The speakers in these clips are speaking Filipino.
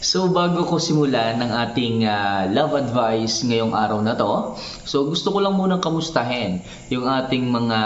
So bago ko simulan ng ating ah, love advice ngayong araw na to, so gusto ko lang munang kamustahin yung ating mga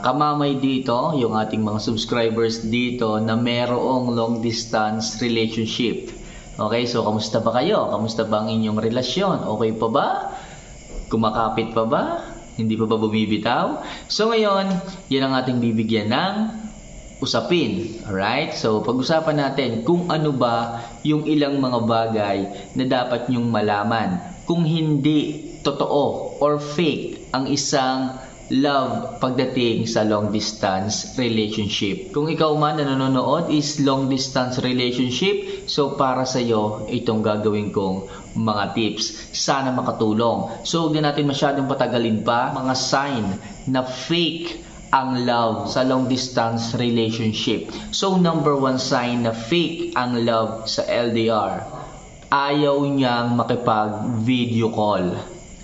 kamamay dito, yung ating mga subscribers dito na merong long distance relationship. Okay, so kamusta ba kayo? Kamusta ba ang inyong relasyon? Okay pa ba? Kumakapit pa ba? Hindi pa ba bumibitaw? So ngayon, yan ang ating bibigyan ng usapin. Alright? So, pag-usapan natin kung ano ba yung ilang mga bagay na dapat nyong malaman. Kung hindi totoo or fake ang isang love pagdating sa long distance relationship. Kung ikaw man na nanonood is long distance relationship, so para sa iyo itong gagawin kong mga tips. Sana makatulong. So, huwag na natin masyadong patagalin pa. Mga sign na fake ang love sa long distance relationship. So number one sign na fake ang love sa LDR. Ayaw niyang makipag video call.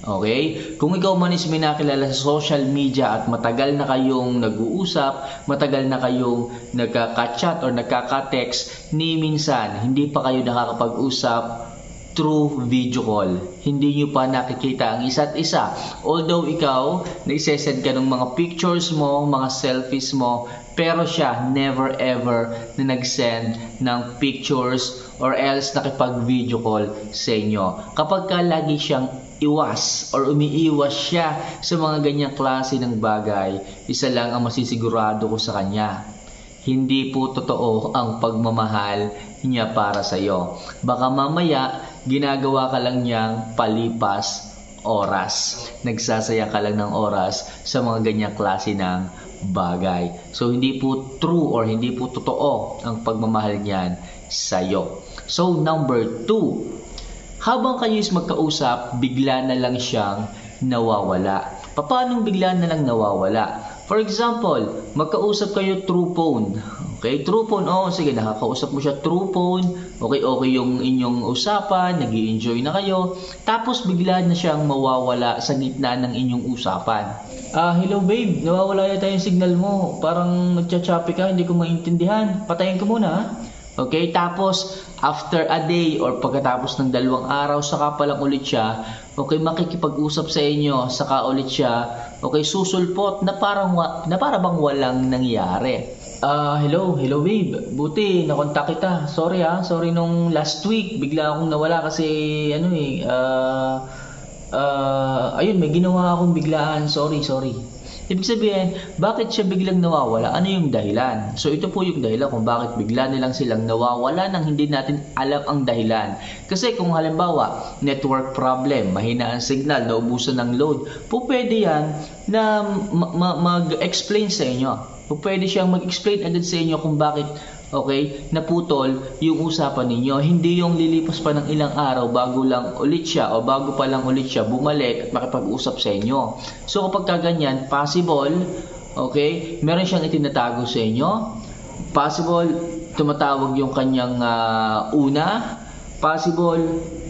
Okay? Kung ikaw man is may nakilala sa social media at matagal na kayong nag-uusap, matagal na kayong nagka-chat or nagkaka-text, ni minsan hindi pa kayo nakakapag-usap through video call. Hindi nyo pa nakikita ang isa't isa. Although ikaw, naisesend ka ng mga pictures mo, mga selfies mo, pero siya never ever na nag-send ng pictures or else nakipag-video call sa inyo. Kapag ka lagi siyang iwas or umiiwas siya sa mga ganyang klase ng bagay, isa lang ang masisigurado ko sa kanya hindi po totoo ang pagmamahal niya para sa iyo. Baka mamaya, ginagawa ka lang niyang palipas oras. Nagsasaya ka lang ng oras sa mga ganyang klase ng bagay. So, hindi po true or hindi po totoo ang pagmamahal niyan sa iyo. So, number two, habang kayo is magkausap, bigla na lang siyang nawawala. Paano bigla na lang nawawala? For example, magkausap kayo through phone. Okay, through phone, oh, sige, nakakausap mo siya through phone. Okay, okay yung inyong usapan, nag enjoy na kayo. Tapos bigla na siyang mawawala sa gitna ng inyong usapan. Ah, hello babe, nawawala yata yung signal mo. Parang nagcha-choppy ka, hindi ko maintindihan. Patayin ko muna, ha? Okay, tapos after a day or pagkatapos ng dalawang araw, saka pa lang ulit siya, okay, makikipag-usap sa inyo, saka ulit siya, okay, susulpot na parang, na para bang walang nangyari. Ah, hello, hello babe. Buti, nakontak kita. Sorry ah, sorry nung last week, bigla akong nawala kasi, ano eh, ah, ah, ayun, may ginawa akong biglaan. Sorry, sorry. Ibig sabihin, bakit siya biglang nawawala? Ano yung dahilan? So ito po yung dahilan kung bakit bigla nilang silang nawawala nang hindi natin alam ang dahilan. Kasi kung halimbawa, network problem, mahina ang signal, naubusan ng load, po pwede yan na ma- ma- mag-explain sa inyo. Po pwede siyang mag-explain agad sa inyo kung bakit okay, naputol yung usapan ninyo. Hindi yung lilipas pa ng ilang araw bago lang ulit siya o bago pa lang ulit siya bumalik at makipag-usap sa inyo. So kapag kaganyan, possible, okay, meron siyang itinatago sa inyo. Possible, tumatawag yung kanyang ah, una. Possible,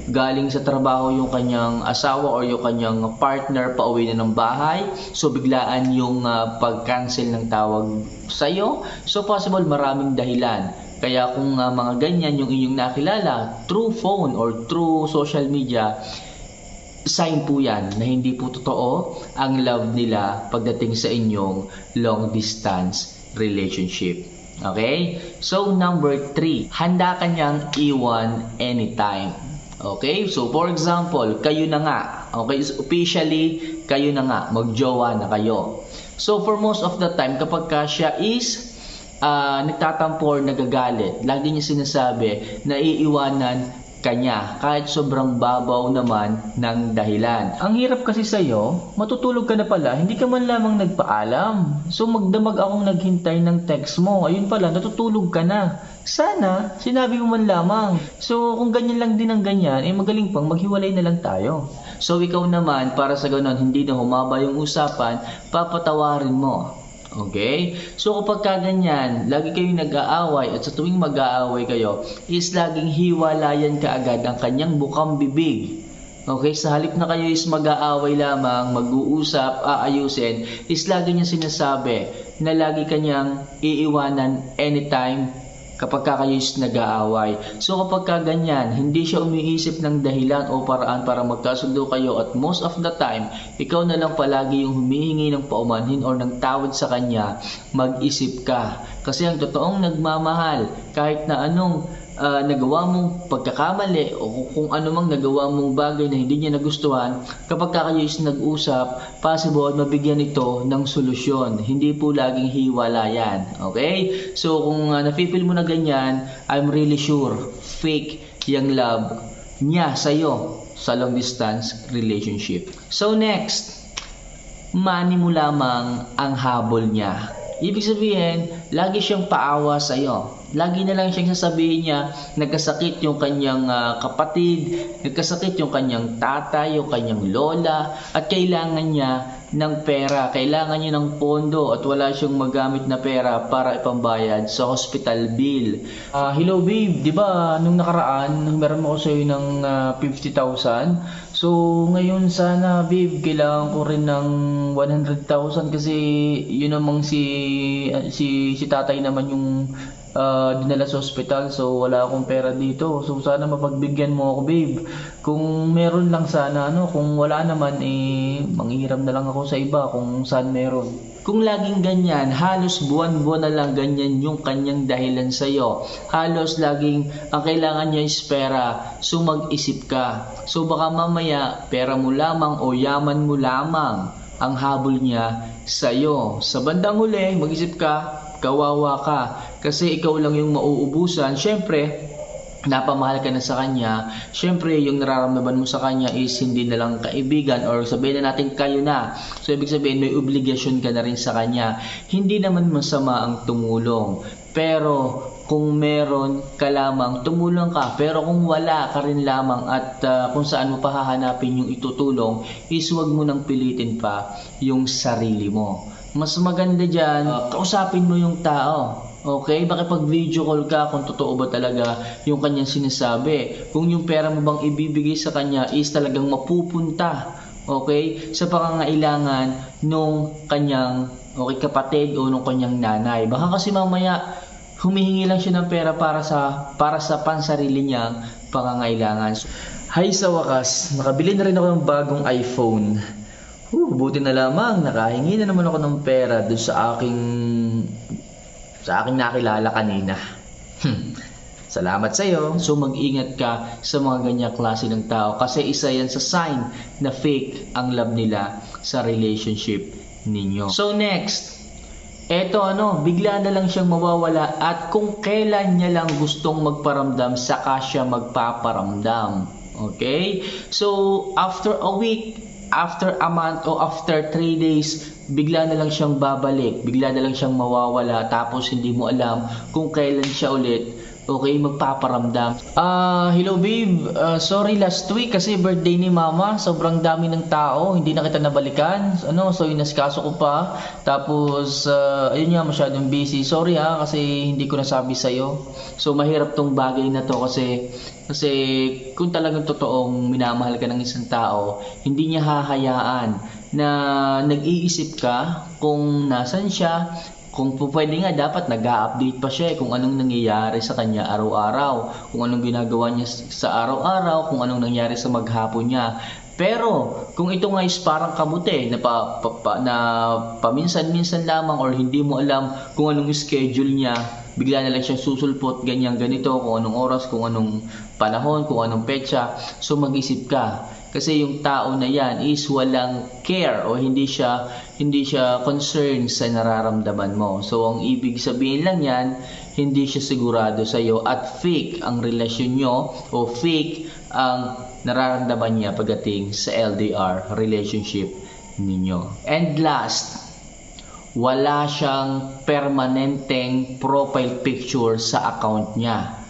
galing sa trabaho yung kanyang asawa or yung kanyang partner pauwi na ng bahay. So biglaan yung ah, pag-cancel ng tawag sa iyo. So possible maraming dahilan. Kaya kung ah, mga ganyan yung inyong nakilala through phone or through social media, sign po yan na hindi po totoo ang love nila pagdating sa inyong long distance relationship. Okay? So, number three, handa ka niyang iwan anytime. Okay? So, for example, kayo na nga. Okay? So, officially, kayo na nga. Magjowa na kayo. So, for most of the time, kapag ka siya is ah, nagtatampo or nagagalit, lagi niya sinasabi na iiwanan kanya kahit sobrang babaw naman ng dahilan. Ang hirap kasi sa'yo, matutulog ka na pala, hindi ka man lamang nagpaalam. So magdamag akong naghintay ng text mo, ayun pala, natutulog ka na. Sana, sinabi mo man lamang. So kung ganyan lang din ang ganyan, eh magaling pang maghiwalay na lang tayo. So ikaw naman, para sa ganon, hindi na humaba yung usapan, papatawarin mo. Okay? So kapag ka ganyan, lagi kayong nag-aaway at sa tuwing mag-aaway kayo, is laging hiwalayan ka agad ang kanyang bukang bibig. Okay, sa halip na kayo is mag-aaway lamang, mag-uusap, aayusin, is lagi niya sinasabi na lagi kanyang iiwanan anytime, kapag ka kayo nag-aaway. So kapag ka ganyan, hindi siya umiisip ng dahilan o paraan para magkasundo kayo at most of the time, ikaw na lang palagi yung humihingi ng paumanhin or ng tawad sa kanya, mag-isip ka. Kasi ang totoong nagmamahal, kahit na anong ah, nagawa mong pagkakamali o kung ano mang nagawa mong bagay na hindi niya nagustuhan, kapag ka kayo is nag-usap, possible mabigyan ito ng solusyon. Hindi po laging hiwalayan. Okay? So kung uh, nafe-feel mo na ganyan, I'm really sure fake yung love niya sa'yo sa long distance relationship. So next, money mo lamang ang habol niya. Ibig sabihin, lagi siyang paawa sa iyo. Lagi na lang siyang sasabihin niya, nagkasakit yung kanyang ah, kapatid, nagkasakit yung kanyang tatay, yung kanyang lola, at kailangan niya ng pera, kailangan niya ng pondo at wala siyang magamit na pera para ipambayad sa hospital bill. Ah, hello babe, di ba nung nakaraan, meron mo ko sa'yo ng ah, 50,000? So, ngayon sana, babe, kailangan ko rin ng 100,000 kasi yun namang si, si, si tatay naman yung ah, dinala sa hospital. So, wala akong pera dito. So, sana mapagbigyan mo ako, babe. Kung meron lang sana, ano, kung wala naman, eh, manghiram na lang ako sa iba kung saan meron. Kung laging ganyan, halos buwan-buwan na lang ganyan yung kanyang dahilan sa'yo. Halos laging ang kailangan niya is pera, so mag-isip ka. So baka mamaya, pera mo lamang o yaman mo lamang ang habol niya sa'yo. Sa bandang huli, mag-isip ka, kawawa ka. Kasi ikaw lang yung mauubusan. Siyempre, napamahal ka na sa kanya, syempre yung nararamdaman mo sa kanya is hindi na lang kaibigan or sabihin na natin kayo na. So ibig sabihin may obligasyon ka na rin sa kanya. Hindi naman masama ang tumulong. Pero kung meron ka lamang, tumulong ka. Pero kung wala ka rin lamang at ah, kung saan mo pa hahanapin yung itutulong, is huwag mo nang pilitin pa yung sarili mo. Mas maganda dyan, ah, kausapin mo yung tao. Okay? Baka pag video call ka kung totoo ba talaga yung kanyang sinasabi. Kung yung pera mo bang ibibigay sa kanya is talagang mapupunta. Okay? Sa pangangailangan nung kanyang okay, kapatid o nung kanyang nanay. Baka kasi mamaya humihingi lang siya ng pera para sa para sa pansarili niyang pangangailangan. Hay sa wakas, nakabili na rin ako ng bagong iPhone. Huh, buti na lamang, nakahingi na naman ako ng pera doon sa aking sa aking nakilala kanina. Hmm. Salamat sa iyo. So mag-ingat ka sa mga ganyang klase ng tao kasi isa yan sa sign na fake ang love nila sa relationship ninyo. So next, eto ano, bigla na lang siyang mawawala at kung kailan niya lang gustong magparamdam, saka siya magpaparamdam. Okay? So, after a week, after a month o after 3 days, bigla na lang siyang babalik, bigla na lang siyang mawawala. Tapos hindi mo alam kung kailan siya ulit okay magpaparamdam. Ah, hello babe. Ah, sorry last week kasi birthday ni mama. Sobrang dami ng tao, hindi na kita nabalikan. Ano, so inaskaso ko pa. Tapos ah, ayun nga masyadong busy. Sorry ha kasi hindi ko nasabi sa iyo. So mahirap tong bagay na to kasi kasi kung talagang totoong minamahal ka ng isang tao, hindi niya hahayaan na nag-iisip ka kung nasan siya, kung pwede nga dapat nag-update pa siya eh, kung anong nangyayari sa kanya araw-araw, kung anong ginagawa niya sa araw-araw, kung anong nangyayari sa maghapon niya. Pero kung ito nga is parang kabuti na, pa, pa, pa- na paminsan-minsan lamang or hindi mo alam kung anong schedule niya, bigla na lang siyang susulpot, ganyan ganito, kung anong oras, kung anong panahon, kung anong petsa. So mag-isip ka. Kasi yung tao na yan is walang care o hindi siya hindi siya concerned sa nararamdaman mo. So ang ibig sabihin lang yan, hindi siya sigurado sa iyo at fake ang relasyon nyo o fake ang nararamdaman niya pagdating sa LDR relationship ninyo. And last, wala siyang permanenteng profile picture sa account niya.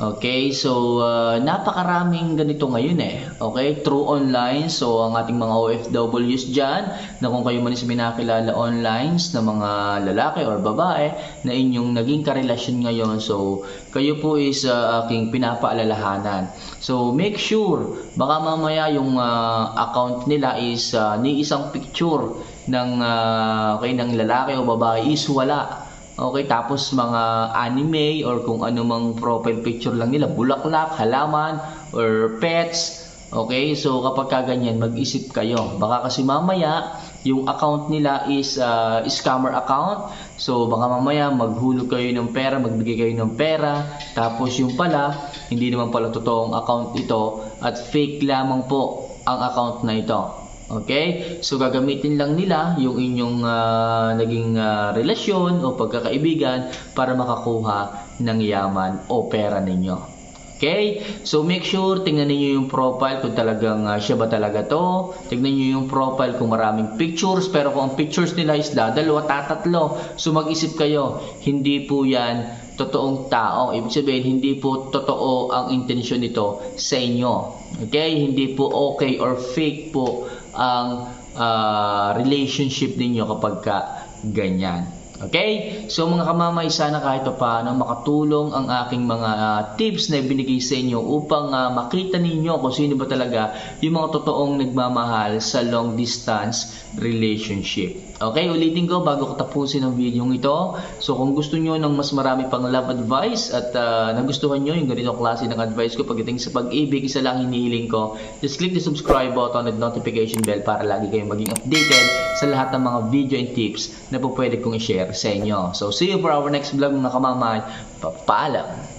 Okay, so uh, napakaraming ganito ngayon eh. Okay, through online. So ang ating mga OFWs dyan, na kung kayo man is minakilala online na mga lalaki or babae na inyong naging karelasyon ngayon. So kayo po is uh, aking pinapaalalahanan. So make sure, baka mamaya yung uh, account nila is uh, ni isang picture ng, uh, okay, ng lalaki o babae is wala. Okay, tapos mga anime or kung ano mang profile picture lang nila, bulaklak, halaman, or pets. Okay, so kapag kaganyan, mag-isip kayo. Baka kasi mamaya, yung account nila is uh, scammer account. So baka mamaya maghulog kayo ng pera, magbigay kayo ng pera. Tapos yung pala, hindi naman pala totoong account ito at fake lamang po ang account na ito. Okay? So gagamitin lang nila yung inyong ah, naging ah, relasyon o pagkakaibigan para makakuha ng yaman o pera ninyo. Okay? So make sure tingnan niyo yung profile kung talagang ah, siya ba talaga to. Tingnan niyo yung profile kung maraming pictures pero kung ang pictures nila is dadalawa, tatatlo. So mag-isip kayo, hindi po 'yan totoong tao. Ibig sabihin, hindi po totoo ang intensyon nito sa inyo. Okay? Hindi po okay or fake po ang ah, relationship ninyo kapag ka ganyan. Okay? So mga kamamay, sana kahit pa paano makatulong ang aking mga ah, tips na ibinigay sa inyo upang ah, makita ninyo kung sino ba talaga yung mga totoong nagmamahal sa long distance relationship. Okay, ulitin ko bago ko tapusin ang video ito. So kung gusto nyo ng mas marami pang love advice at ah, nagustuhan nyo yung ganitong klase ng advice ko pagdating sa pag-ibig, isa lang hinihiling ko. Just click the subscribe button at notification bell para lagi kayong maging updated sa lahat ng mga video and tips na po pwede kong i-share sa inyo. So see you for our next vlog mga kamamay. Papaalam!